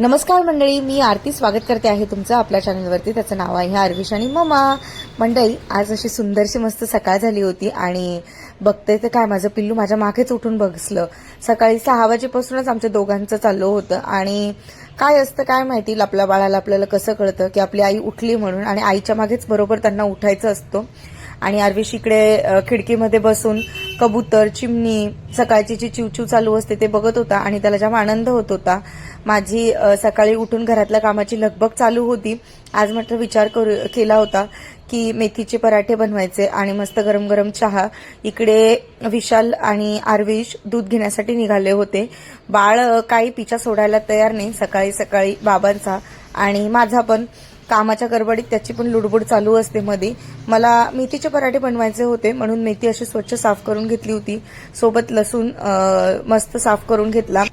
नमस्कार मंडळी मी आरती स्वागत करते आहे तुमचं आपल्या चॅनलवरती. त्याचं नाव आहे आरविश आणि ममा. मंडळी आज अशी सुंदरशी मस्त सकाळ झाली होती आणि बघते तर काय माझं पिल्लू माझ्या मागेच उठून बघसलं सकाळी सहा वाजेपासूनच आमच्या दोघांचं चाललं होतं आणि काय असतं काय माहिती आपल्या बाळाला आपल्याला कसं कळतं की आपली आई उठली म्हणून आणि आईच्या मागेच बरोबर त्यांना उठायचं असतं. आणि आरविश इकडे खिडकीमध्ये बसून कबूतर चिमणी सकाळची जी चिवचिव चालू असते ते बघत होता आणि त्याला जेव्हा आनंद होत होता. माझी सकाळी उठून घरातल्या कामाची लगबग चालू होती. आज म्हटलं विचार करू केला होता की मेथीचे पराठे बनवायचे आणि मस्त गरम गरम चहा. इकडे विशाल आणि आरविश दूध घेण्यासाठी निघाले होते. बाळ काही पिछा सोडायला तयार नाही. सकाळी सकाळी बाबांचा आणि माझा पण. कामाच्या गडबडीत त्याची पण लुडबुड चालू असते मध्ये मला मेथीचे पराठे बनवायचे होते म्हणून मेथी अशी स्वच्छ साफ करून घेतली होती. सोबत लसूण मस्त साफ करून घेतला.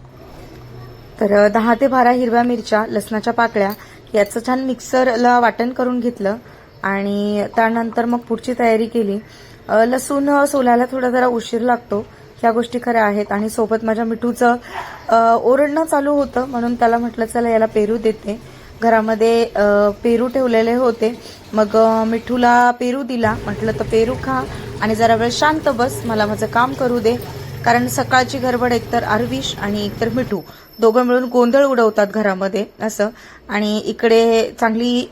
तर दहा ते बारा हिरव्या मिरच्या लसणाच्या पाकळ्या याचं छान मिक्सरला वाटण करून घेतलं आणि त्यानंतर मग पुढची तयारी केली. लसूण सोलायला थोडा जरा उशीर लागतो. ह्या गोष्टी खऱ्या आहेत आणि सोबत माझ्या मिठूचं ओरडणं चालू होतं म्हणून त्याला म्हटलं चला याला पेरू देते. घरामध्ये पेरू ठेवलेले होते. मग मिठूला पेरू दिला. म्हटलं तर पेरू खा आणि जरा वेळ शांत बस. मला माझं काम करू दे. कारण सकाळची गडबड एकतर आरविश आणि एकतर मिठू दोघं मिळून गोंधळ उडवतात घरामध्ये असं. आणि इकडे चांगली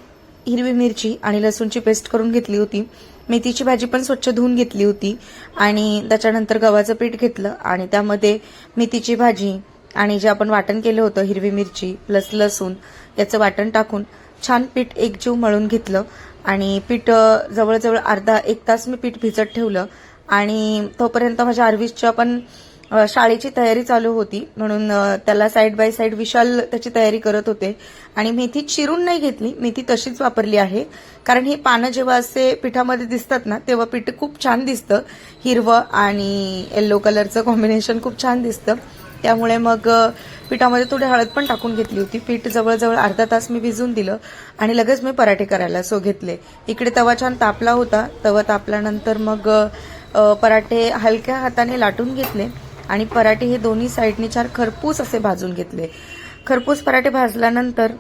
हिरवी मिरची आणि लसूणची पेस्ट करून घेतली होती. मेथीची भाजी पण स्वच्छ धुवून घेतली होती. आणि त्याच्यानंतर गव्हाचं पीठ घेतलं. आणि त्यामध्ये मेथीची भाजी आणि जे आपण वाटण केलं होतं हिरवी मिरची प्लस लसूण याचं वाटण टाकून छान पीठ एकजीव मळून घेतलं. आणि पीठ जवळजवळ अर्धा एक तास मी पीठ भिजत ठेवलं. आणि तोपर्यंत माझ्या आरवीसच्या पण शाळेची तयारी चालू होती. म्हणून त्याला साईड बाय साईड विशाल त्याची तयारी करत होते. आणि मेथी चिरून नाही घेतली. मेथी तशीच वापरली आहे. कारण ही पानं जेव्हा असे पिठामध्ये दिसतात ना तेव्हा पीठ खूप छान दिसतं. हिरवं आणि येल्लो कलरचं कॉम्बिनेशन खूप छान दिसतं. त्यामुळे मग पिठामध्ये थोडी हळद पण टाकून घेतली होती. पीठ जवळजवळ अर्धा तास मी भिजून दिलं. आणि लगेच मी पराठे करायला सो घेतले. इकडे तवा छान तापला होता. तवा तापल्यानंतर मग पराठे हलक्या हाताने लाटून घेतले आणि पराठे हे दोन्ही साईडने चार खरपूस असे भाजून घेतले. खरपूस पराठे भाजल्यानंतर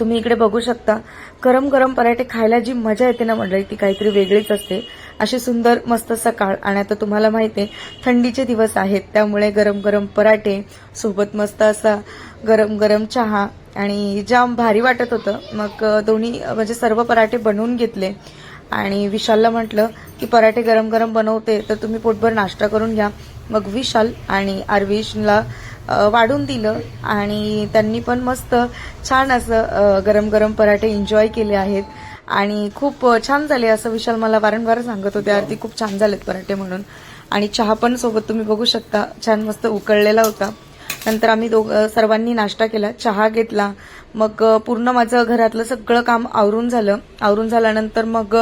तुम्ही इकडे बघू शकता गरम गरम पराठे खायला जी मजा येते ना मंडळी ती काहीतरी वेगळीच असते. अशी सुंदर मस्त सकाळ आणि आता तुम्हाला माहिती आहे थंडीचे दिवस आहेत त्यामुळे गरम गरम पराठे सोबत मस्त असा गरम गरम चहा आणि जाम भारी वाटत होतं. मग दोन्ही म्हणजे सर्व पराठे बनवून घेतले. आणि विशालला म्हटलं की पराठे गरम गरम बनवते तर तुम्ही पोटभर नाश्ता करून घ्या. मग विशाल आणि आरविशला वाढून दिलं आणि त्यांनी पण मस्त छान असं गरम गरम पराठे एन्जॉय केले आहेत. आणि खूप छान झाले असं विशाल मला वारंवार सांगत होते. आरती खूप छान झालेत पराठे म्हणून. आणि चहा पण सोबत तुम्ही बघू शकता. छान मस्त उकळलेला होता. नंतर आम्ही दोघ सर्वांनी नाश्ता केला चहा घेतला. मग पूर्ण माझं घरातलं सगळं काम आवरून झालं. आवरून झाल्यानंतर मग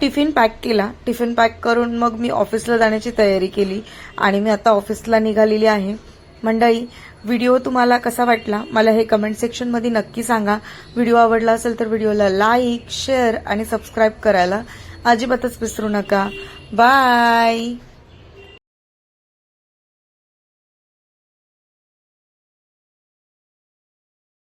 टिफिन पॅक केला. टिफिन पॅक करून मग मी ऑफिसला जाण्याची तयारी केली आणि मी आता ऑफिसला निघालेली आहे. मंडळी व्हिडिओ तुम्हाला कसा वाटला? मला हे कमेंट सेक्शनमध्ये नक्की सांगा. व्हिडिओ आवडला असेल तर व्हिडिओला लाईक शेअर आणि सबस्क्राईब करायला अजिबातच विसरू नका. बाय